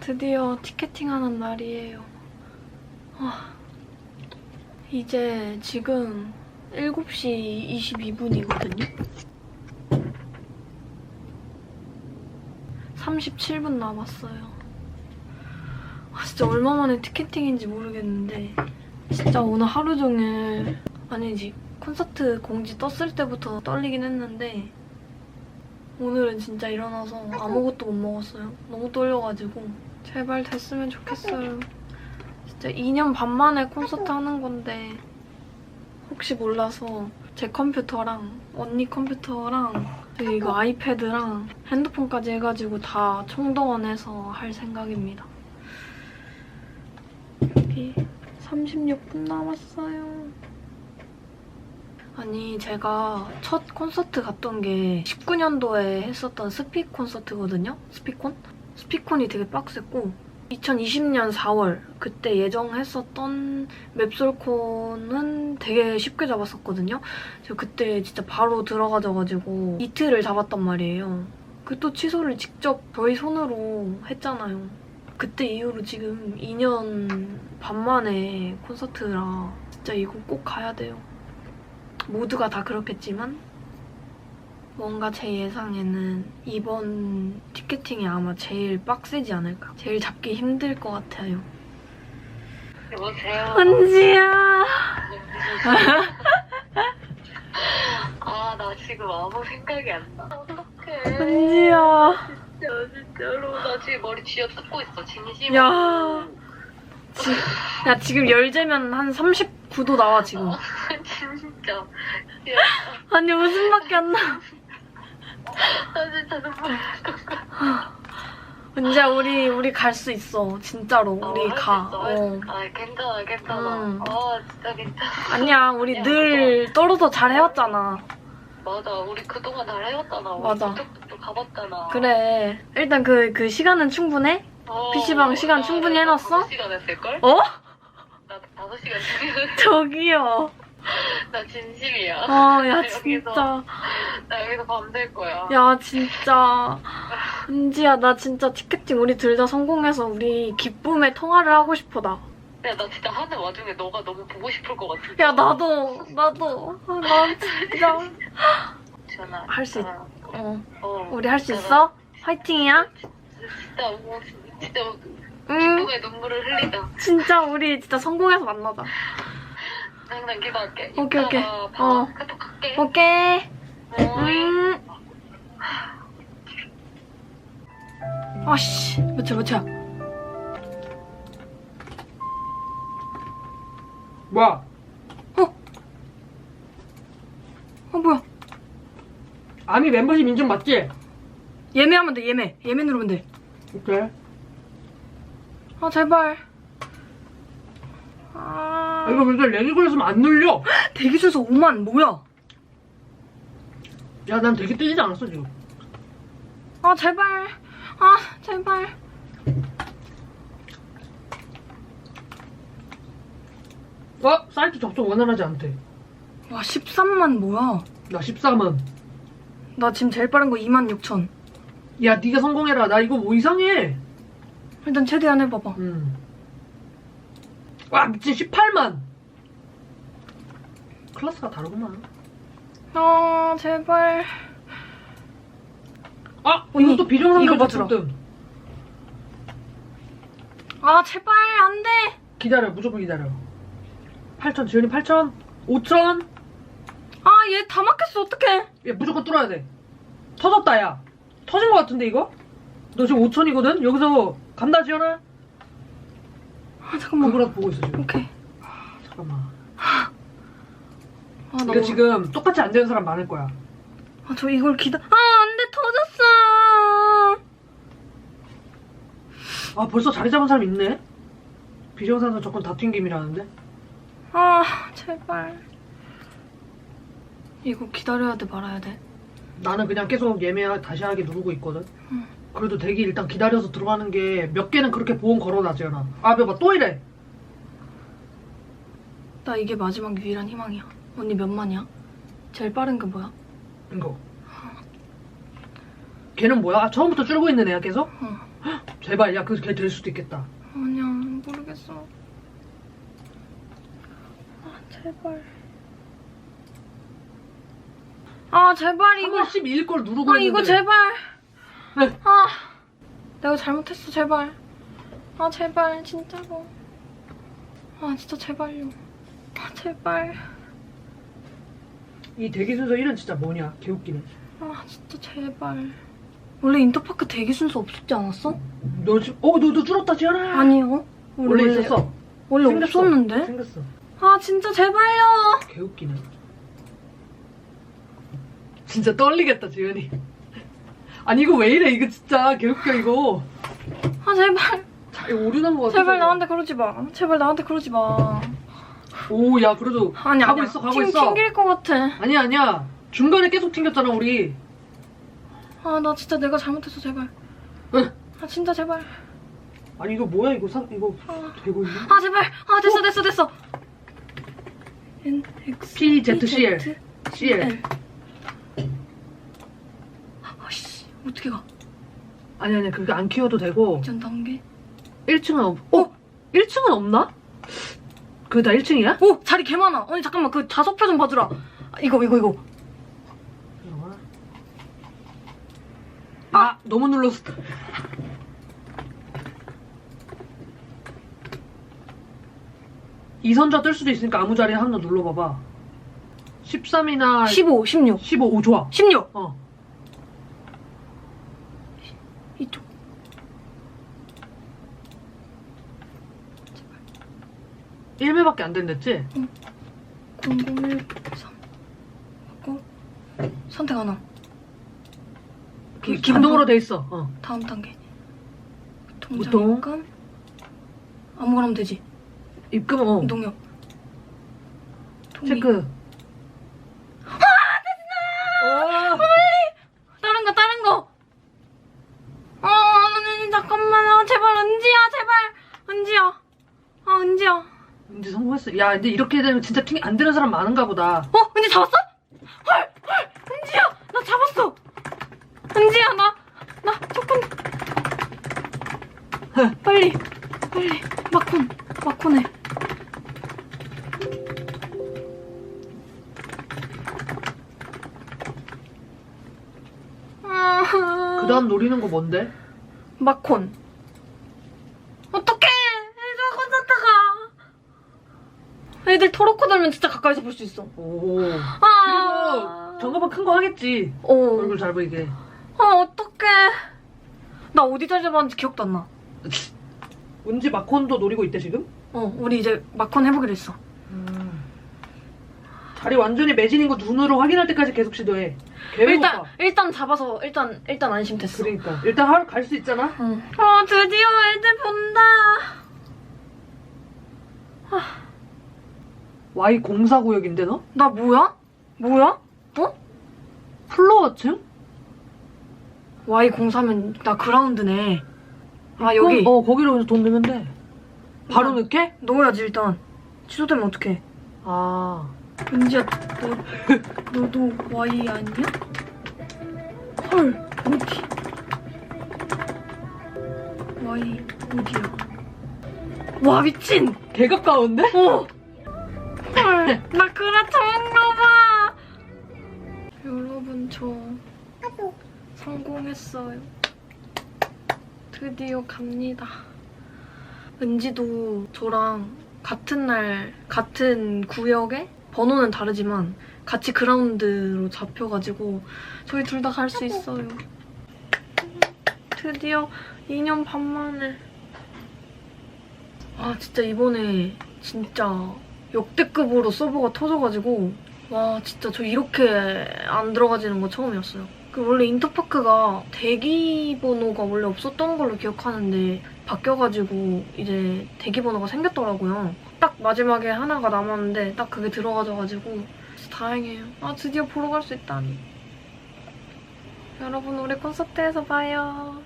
드디어 티켓팅하는 날이에요. 아, 이제 지금 7시 22분이거든요. 37분 남았어요. 아, 진짜 얼마 만에 티켓팅인지 모르겠는데 진짜 오늘 하루 종일 아니지 콘서트 공지 떴을 때부터 떨리긴 했는데 오늘은 진짜 일어나서 아무것도 못 먹었어요. 너무 떨려가지고 제발 됐으면 좋겠어요. 진짜 2년 반 만에 콘서트 하는 건데 혹시 몰라서 제 컴퓨터랑 언니 컴퓨터랑 이거 아이패드랑 핸드폰까지 해가지고 다 총동원해서 할 생각입니다. 여기 36분 남았어요. 아니 제가 첫 콘서트 갔던 게 19년도에 했었던 스피 콘서트거든요. 스피콘? 스피콘이 되게 빡셌고 2020년 4월 그때 예정했었던 맵솔콘은 되게 쉽게 잡았었거든요. 제가 그때 진짜 바로 들어가져가지고 이틀을 잡았단 말이에요. 그 또 취소를 직접 저희 손으로 했잖아요. 그때 이후로 지금 2년 반 만에 콘서트라 진짜 이거 꼭 가야 돼요. 모두가 다 그렇겠지만 뭔가 제 예상에는 이번 티켓팅이 아마 제일 빡세지 않을까. 제일 잡기 힘들 것 같아요. 여보세요. 은지야. 아, 나 지금 아무 생각이 안 나. 어떡해. 은지야. 진짜, 진짜로. 나 지금 머리 쥐어 뜯고 있어, 진심으로. 야. 지, 야 지금 열 재면 한 39도 나와 지금. 진짜. 야, 아니 웃음밖에 안 나. 나 진짜 눈물 은지야 우리 우리 갈 수 있어 진짜로 우리 어, 가. 할수 있어, 어. 할수 있어. 아, 괜찮아, 괜찮아. 음. 아, 진짜 괜찮아. 아니야 우리 늘 떨어져 잘 해왔잖아. 맞아, 우리 그동안 잘 해왔잖아. 우리 맞아. 쭉쭉쭉 가봤잖아. 그래 일단 그 그 시간은 충분해? 어, PC방 시간 나 충분히 해놨어? 5시간 했을걸? 어? 나 5시간 했을 저기요. 나 진심이야. 아야 여기서. 진짜. 나 여기서 밤샐 거야. 야 진짜. 은지야 나 진짜 티켓팅 우리 둘 다 성공해서 우리 기쁨의 통화를 하고 싶어 나. 야, 나 진짜 하는 와중에 너가 너무 보고 싶을 것 같아. 야 나도 나도 아, 나 진짜 지연아. 할수 있- 있잖아. 어 어. 우리 할 수 있어? 화이팅이야? 진짜, 뭐, 진짜 응 기쁨의 눈물을 흘리자. 진짜 우리 진짜 성공해서 만나자 항상 기도할게. 오케이, 오케이. 어. 카톡 할게. 오케이 어이. 음 아씨 몇차 몇차 뭐야? 어 뭐야 아미 멤버십 인증 맞지? 예매하면 돼 예매 예매 누르면 돼아 오케이. 제발 아 아, 이거 근데 걸렸으면 안 눌려. 대기 순서 5만 뭐야 야, 난 되게 뜨지도 않았어, 지금. 아 제발 아 제발 어? 사이트 접속 원활하지 않대. 와 13만 뭐야 나 14만. 나 지금 제일 빠른 거 2만 6천 야, 네가 성공해라. 나 이거 뭐 이상해. 일단 최대한 해봐봐 음. 와, 미친 18만. 클래스가 다르구만. 아 제발 아, 언니, 이것도 비정상적 이거 봐주라. 접속됨. 아 제발 안 돼 기다려, 무조건 기다려. 8천, 지현이 8천, 5천. 아 얘 다 막혔어 어떡해 야, 무조건 뚫어야 돼. 터졌다, 야. 터진 거 같은데, 이거? 너 지금 5천이거든? 여기서 간다, 지현아? 아 잠깐만 그거라도 보고 있어, 지금. 오케이 잠깐만. 아 이거 너무 지금 똑같이 안 되는 사람 많을 거야. 아, 저 이걸 기다 아 안 돼 터졌어 아, 벌써 자리 잡은 사람 있네? 비정상선 조건 다 튕김이라는데? 아 제발 이거 기다려야 돼 말아야 돼 나는 그냥 계속 예매 다시 하기 누르고 있거든? 응. 그래도 대기 일단 기다려서 들어가는 게 몇 개는 그렇게 보험 걸어놨잖아. 아, 봐봐, 또 이래! 나 이게 마지막 유일한 희망이야 언니 몇 만이야? 제일 빠른 게 뭐야? 이거. 걔는 뭐야? 아, 처음부터 줄고 있는 애야, 계속? 어 제발 야 그걔 될 수도 있겠다. 아니야 모르겠어. 아 제발. 아 제발 이거. 이거 12일 걸 누르고 아 했는데. 이거 제발. 네. 아 내가 잘못했어 제발. 아 제발 진짜로. 아 진짜 제발요. 아 제발. 이 대기 순서 1은 진짜 뭐냐? 개웃기네. 아 진짜 제발. 원래 인터파크 대기 순서 없었지 않았어? 너 지금 어 너도 줄었다 지연아. 아니요. 원래 있었어. 원래 생겼어. 없었는데? 생겼어. 아 진짜 제발요. 개웃기네. 진짜 떨리겠다 지연이. 아니 이거 왜 이래 이거 진짜 개웃겨 이거. 아 제발. 자, 이거 오류난 거 같아. 제발 나한테 그러지 마. 제발 나한테 그러지 마. 오 야 그래도 아니 가고 아니야. 있어 가고 튕- 있어. 튕길 것 같아. 아니야 아니야. 중간에 계속 튕겼잖아 우리. 아 나 진짜 내가 잘못했어 제발. 응. 아 진짜 제발. 아니 이거 뭐야 이거 상 이거 아, 되고 있네. 아 제발. 아 됐어 됐어 됐어. N X P, Z, C, L. Z, CL. 아씨 어떻게 가? 아니 아니 그게 안 키워도 되고 전 단계. 1층은 없. 어? 1층은 없나? 그게 다 1층이야? 오 자리 개 많아. 언니 잠깐만 그 좌석표 좀 봐주라. 아, 이거 이거 이거. 아 너무 눌렀어. 이선자 뜰 수도 있으니까 아무 자리에 하나 눌러봐봐. 13이나 15, 16, 15, 오 좋아. 16. 어. 이쪽. 1매밖에 안 된댔지? 001 3. 하고 선택 안 함. 그 기- 자동으로 돼 있어. 어. 다음 단계. 보통? 통장입금. 아무거나 하면 되지. 입금 어. 농협. 통계. 체크. 아 됐어. 다른 거 다른 거. 어, 언니 잠깐만. 아, 제발 은지야 제발 은지야. 아 은지야. 성공했어. 야, 근데 이렇게 되면 진짜 튕안 되는 사람 많은가 보다. 어 은지 잡았어? 헐 헐. 은지야 나 잡았어. 은지야 나 나 조금. 빨리 빨리 마콘 마콘해. 그 다음 노리는 거 뭔데? 마콘. 어떡해! 애들 콘서트가. 애들 토로코 들면 진짜 가까이서 볼 수 있어. 오. 아. 그리고 전가방 큰거 하겠지. 어. 얼굴 잘 보이게. 아, 어떡해. 나 어디 잡았는지 기억도 안 나. 은지 마콘도 노리고 있대 지금? 어, 우리 이제 마콘 해보기로 했어. 자리 완전히 매진인 거 눈으로 확인할 때까지 계속 시도해. 계획 일단, 오빠. 일단 잡아서, 일단, 일단 안심됐어. 그러니까 일단 하루 갈 수 있잖아. 응. 어, 드디어 애들 본다. Y 공사 구역인데 너? 나 뭐야? 뭐야? 어? 플로어층? Y04면 나 그라운드네. 아, 여기. 어, 어, 거기로 그냥 돈 내면 돼. 바로 응. 넣게? 넣어야지, 일단. 취소되면 어떡해. 아. 은지야, 너, 너도 Y 아니야? 헐, 어디? Y, 어디야? 와, 미친! 개 가까운데? 어! 헐, 나 그라 처음가 봐! 여러분, 저 성공했어요. 드디어 갑니다. 은지도 저랑 같은 날, 같은 구역에 번호는 다르지만 같이 그라운드로 잡혀가지고 저희 둘 다 갈 수 있어요. 드디어 2년 반 만에. 아, 진짜 이번에 진짜 역대급으로 서버가 터져가지고 와 진짜 저 이렇게 안 들어가지는 거 처음이었어요. 그 원래 인터파크가 대기 번호가 원래 없었던 걸로 기억하는데 바뀌어가지고 이제 대기 번호가 생겼더라고요. 딱 마지막에 하나가 남았는데 딱 그게 들어가져가지고 다행이에요. 아 드디어 보러 갈 수 있다니. 여러분 우리 콘서트에서 봐요.